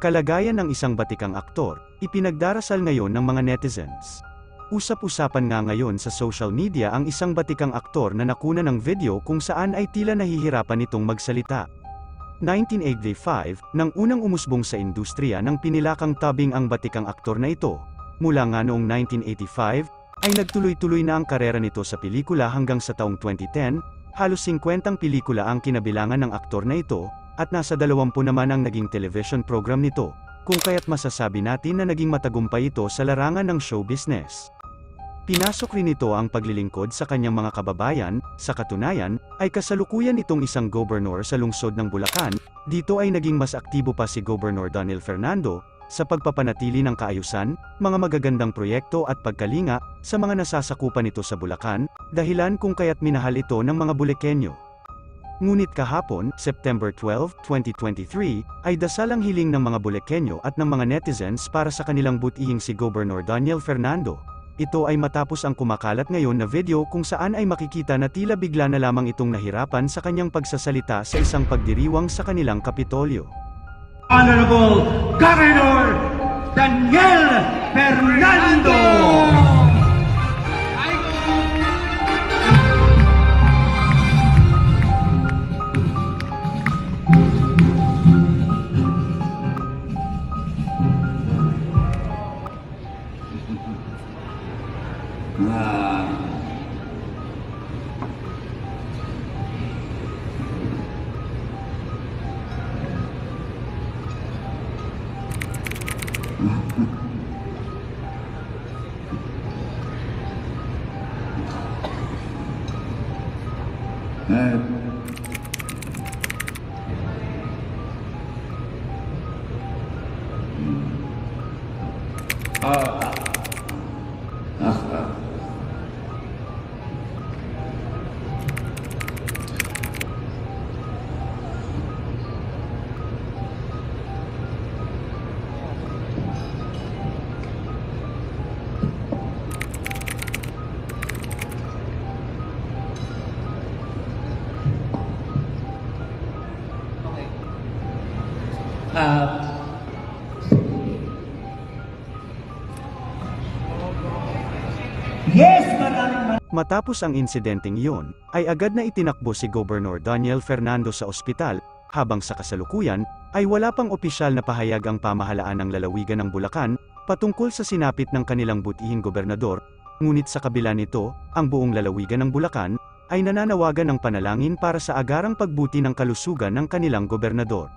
Kalagayan ng isang batikang aktor, ipinagdarasal ngayon ng mga netizens. Usap-usapan nga ngayon sa social media ang isang batikang aktor na nakuna ng video kung saan ay tila nahihirapan nitong magsalita. 1985, nang unang umusbong sa industriya ng pinilakang tabing ang batikang aktor na ito. Mula nga noong 1985, ay nagtuloy-tuloy na ang karera nito sa pelikula hanggang sa taong 2010, halos 50 pelikula ang kinabilangan ng aktor na ito, at nasa 20 naman ang naging television program nito, kung kaya't masasabi natin na naging matagumpay ito sa larangan ng show business. Pinasok rin ito ang paglilingkod sa kanyang mga kababayan, sa katunayan, ay kasalukuyan itong isang gobernur sa lungsod ng Bulacan, dito ay naging mas aktibo pa si Gobernur Daniel Fernando, sa pagpapanatili ng kaayusan, mga magagandang proyekto at pagkalinga, sa mga nasasakupan nito sa Bulacan, dahilan kung kaya't minahal ito ng mga Bulakenyo. Ngunit kahapon, September 12, 2023, ay dasalang hiling ng mga Bulakenyo at ng mga netizens para sa kanilang butihing si Gobernur Daniel Fernando. Ito ay matapos ang kumakalat ngayon na video kung saan ay makikita na tila bigla na lamang itong nahirapan sa kanyang pagsasalita sa isang pagdiriwang sa kanilang kapitolyo. Honorable Governor Daniel Fernando. 哎，啊，啊。Yes, maraming Matapos ang insidenteng iyon, ay agad na itinakbo si Gobernur Daniel Fernando sa ospital, habang sa kasalukuyan, ay wala pang opisyal na pahayag ang pamahalaan ng lalawigan ng Bulacan, patungkol sa sinapit ng kanilang butihing gobernador, ngunit sa kabila nito, ang buong lalawigan ng Bulacan, ay nananawagan ng panalangin para sa agarang pagbuti ng kalusugan ng kanilang gobernador.